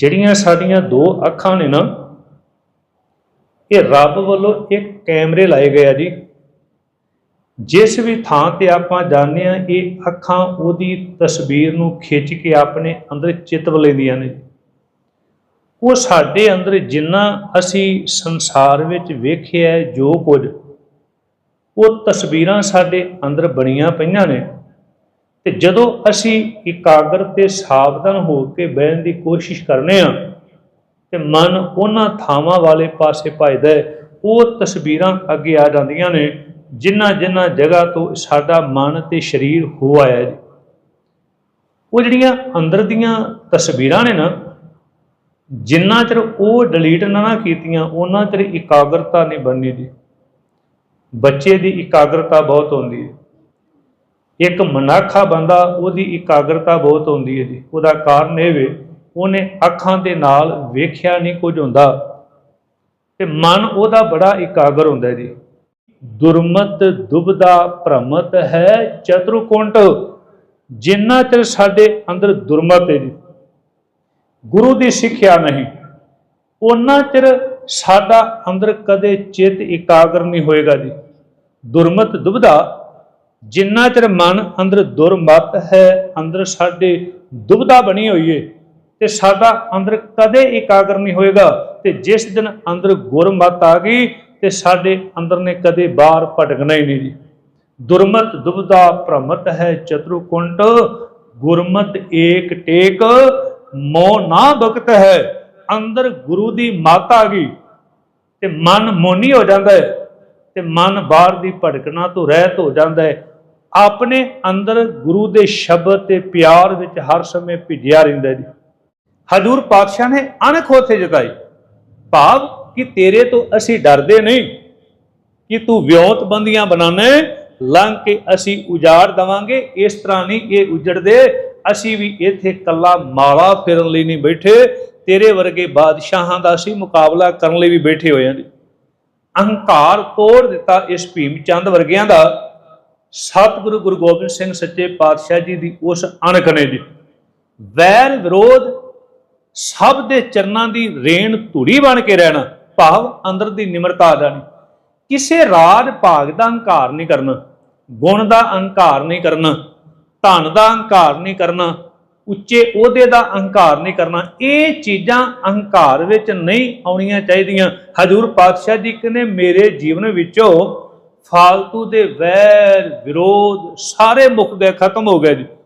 ਜਿਹੜੀਆਂ ਸਾਡੀਆਂ ਦੋ ਅੱਖਾਂ ਨੇ ਨਾ, ਇਹ ਰੱਬ ਵੱਲੋਂ ਇੱਕ ਕੈਮਰੇ ਲਾਏ ਗਏ ਆ ਜੀ। ਜਿਸ ਵੀ ਥਾਂ ਤੇ ਆਪਾਂ ਜਾਂਦੇ ਆ ਇਹ ਅੱਖਾਂ ਉਹਦੀ ਤਸਵੀਰ ਨੂੰ ਖਿੱਚ ਕੇ ਆਪਣੇ ਅੰਦਰ ਚਿਤਵ ਲੈਂਦੀਆਂ ਨੇ। ਉਹ ਸਾਡੇ ਅੰਦਰ ਜਿੰਨਾ ਅਸੀਂ ਸੰਸਾਰ ਵਿੱਚ ਵੇਖਿਆ ਜੋ ਕੁਝ, ਉਹ ਤਸਵੀਰਾਂ ਸਾਡੇ ਅੰਦਰ ਬਣੀਆਂ ਪਈਆਂ ਨੇ। ਤੇ ਜਦੋਂ ਅਸੀਂ ਇਕਾਗਰ ਤੇ ਸਾਵਧਾਨ ਹੋ ਕੇ ਬਹਿਣ ਦੀ ਕੋਸ਼ਿਸ਼ ਕਰਨੇ ਆ, ਤੇ ਮਨ ਉਹਨਾਂ ਥਾਵਾਂ ਵਾਲੇ ਪਾਸੇ ਭਜਦਾ ਹੈ, ਉਹ ਤਸਵੀਰਾਂ ਅੱਗੇ ਆ ਜਾਂਦੀਆਂ ਨੇ, ਜਿਨ੍ਹਾਂ ਜਿਨ੍ਹਾਂ ਜਗ੍ਹਾ ਤੋਂ ਸਾਡਾ ਮਨ ਤੇ ਸਰੀਰ ਹੋ ਆਇਆ ਜੀ। ਉਹ ਜਿਹੜੀਆਂ ਅੰਦਰ ਦੀਆਂ ਤਸਵੀਰਾਂ ਨੇ ਨਾ, ਜਿੰਨਾ ਚਿਰ ਉਹ ਡਿਲੀਟ ਨਾ ਨਾ ਕੀਤੀਆਂ, ਉਹਨਾਂ ਚਿਰ ਇਕਾਗਰਤਾ ਨਹੀਂ ਬਣਨੀ ਜੀ। ਬੱਚੇ ਦੀ ਇਕਾਗਰਤਾ ਬਹੁਤ ਹੁੰਦੀ ਹੈ। ਇੱਕ ਮਨਾਖਾ ਬੰਦਾ, ਉਹਦੀ ਇਕਾਗਰਤਾ ਬਹੁਤ ਹੁੰਦੀ ਹੈ ਜੀ। ਉਹਦਾ ਕਾਰਨ ਇਹ ਵੇ, ਉਹਨੇ ਅੱਖਾਂ ਦੇ ਨਾਲ ਵੇਖਿਆ ਨਹੀਂ ਕੁਝ ਹੁੰਦਾ। ਤੇ ਮਨ ਉਹਦਾ ਬੜਾ ਇਕਾਗਰ ਹੁੰਦਾ ਜੀ। ਦੁਰਮਤ ਦੁਬਦਾ ਭ੍ਰਮਤ ਹੈ ਚਤੁਰਕੁੰਟ, ਜਿੰਨਾ ਚਿਰ ਸਾਡੇ ਅੰਦਰ ਦੁਰਮਤ ਹੈ ਜੀ। ਗੁਰੂ ਦੀ ਸਿੱਖਿਆ ਨਹੀਂ ਉਹਨਾਂ ਚਿਰ ਸਾਡਾ ਅੰਦਰ ਕਦੇ ਚਿੱਤ ਇਕਾਗਰ ਨਹੀਂ ਹੋਏਗਾ ਜੀ। ਦੁਰਮਤ ਦੁਬਦਾ ਜਿੰਨਾ ਚਿਰ ਮਨ ਅੰਦਰ ਦੁਰਮਤ ਹੈ, ਅੰਦਰ ਸਾਡੇ ਦੁਬਦਾ ਬਣੀ ਹੋਈ ਏ ਤੇ ਸਾਡਾ ਅੰਦਰ ਕਦੇ ਇਕਾਗਰ ਨਹੀਂ ਹੋਏਗਾ। ਤੇ ਜਿਸ ਦਿਨ ਅੰਦਰ ਗੁਰਮਤ ਆ ਗਈ ਤੇ ਸਾਡੇ ਅੰਦਰ ਨੇ ਕਦੇ ਬਾਹਰ ਭਟਕਣਾ ਹੀ ਨਹੀਂ। ਜੀ ਦੁਰਮਤ ਦੁਬਦਾ ਭ੍ਰਮਤ ਹੈ ਚਤੁਰਕੁੰਟ। ਗੁਰਮਤ ਏਕ ਟੇਕ, ਮੋਹ ਨਾ ਬਖਤ ਹੈ। ਅੰਦਰ ਗੁਰੂ ਦੀ ਮੱਤ ਆ ਗਈ ਤੇ ਮਨ ਮੋਨੀ ਹੋ ਜਾਂਦਾ ਹੈ ਤੇ ਮਨ ਬਾਹਰ ਦੀ ਭਟਕਣਾ ਤੋਂ ਰਹਿਤ ਹੋ ਜਾਂਦਾ ਹੈ। ਆਪਣੇ ਅੰਦਰ ਗੁਰੂ ਦੇ ਸ਼ਬਦ ਤੇ ਪਿਆਰ ਵਿੱਚ ਹਰ ਸਮੇਂ ਭਿੱਜਿਆ ਰਹਿੰਦਾ ਜੀ। ਹਜੂਰ ਪਾਤਸ਼ਾਹ ਨੇ ਅਣਖ ਉੱਥੇ ਜਤਾਈ ਭਾਵ ਕਿ ਤੇਰੇ ਤੋਂ ਅਸੀਂ ਡਰਦੇ ਨਹੀਂ ਕਿ ਤੂੰ ਵਿਉਂਤ ਬੰਦੀਆਂ ਬਣਾਣੇ ਲੰਘ ਕੇ ਅਸੀਂ ਉਜਾੜ ਦਵਾਂਗੇ। ਇਸ ਤਰ੍ਹਾਂ ਨਹੀਂ ਇਹ ਉਜੜਦੇ। ਅਸੀਂ ਵੀ ਇੱਥੇ ਕੱਲਾ ਮਾਲਾ ਫਿਰਨ ਲਈ ਨਹੀਂ ਬੈਠੇ। ਤੇਰੇ ਵਰਗੇ ਬਾਦਸ਼ਾਹਾਂ ਦਾ ਅਸੀਂ ਮੁਕਾਬਲਾ ਕਰਨ ਲਈ ਵੀ ਬੈਠੇ ਹੋਏ ਹਾਂ ਜੀ। ਅਹੰਕਾਰ ਤੋੜ ਦਿੱਤਾ ਇਸ ਭੀਮ ਚੰਦ ਵਰਗਿਆਂ ਦਾ। ਸਤਿਗੁਰੂ ਗੁਰੂ ਗੋਬਿੰਦ ਸਿੰਘ ਸੱਚੇ ਪਾਤਸ਼ਾਹ ਜੀ ਦੀ ਉਸ ਅਣਖ ਨੇ ਵੈਰ ਵਿਰੋਧ, ਸਭ ਦੇ ਚਰਨਾਂ ਦੀ ਰੇਣ ਧੂੜੀ ਬਣ ਕੇ ਰਹਿਣਾ, ਭਾਵ ਅੰਦਰ ਦੀ ਨਿਮਰਤਾ ਜਾਣੀ ਕਿਸੇ ਰਾਜ ਭਾਗ ਦਾ ਹੰਕਾਰ ਨਹੀਂ ਕਰਨਾ, ਗੁਣ ਦਾ ਅਹੰਕਾਰ ਨਹੀਂ ਕਰਨਾ, ਧਨ ਦਾ ਅਹੰਕਾਰ ਨਹੀਂ ਕਰਨਾ, ਉੱਚੇ ਅਹੁਦੇ ਦਾ ਅਹੰਕਾਰ ਨਹੀਂ ਕਰਨਾ, ਇਹ ਚੀਜ਼ਾਂ ਅਹੰਕਾਰ ਵਿੱਚ ਨਹੀਂ ਆਉਣੀਆਂ ਚਾਹੀਦੀਆਂ। ਹਜੂਰ ਪਾਤਸ਼ਾਹ ਜੀ ਕਹਿੰਦੇ, ਮੇਰੇ ਜੀਵਨ ਵਿੱਚੋਂ ਫਾਲਤੂ ਦੇ ਵੈਰ ਵਿਰੋਧ ਸਾਰੇ ਮੁੱਕ ਗਏ ਖਤਮ ਹੋ ਗਏ ਜੀ।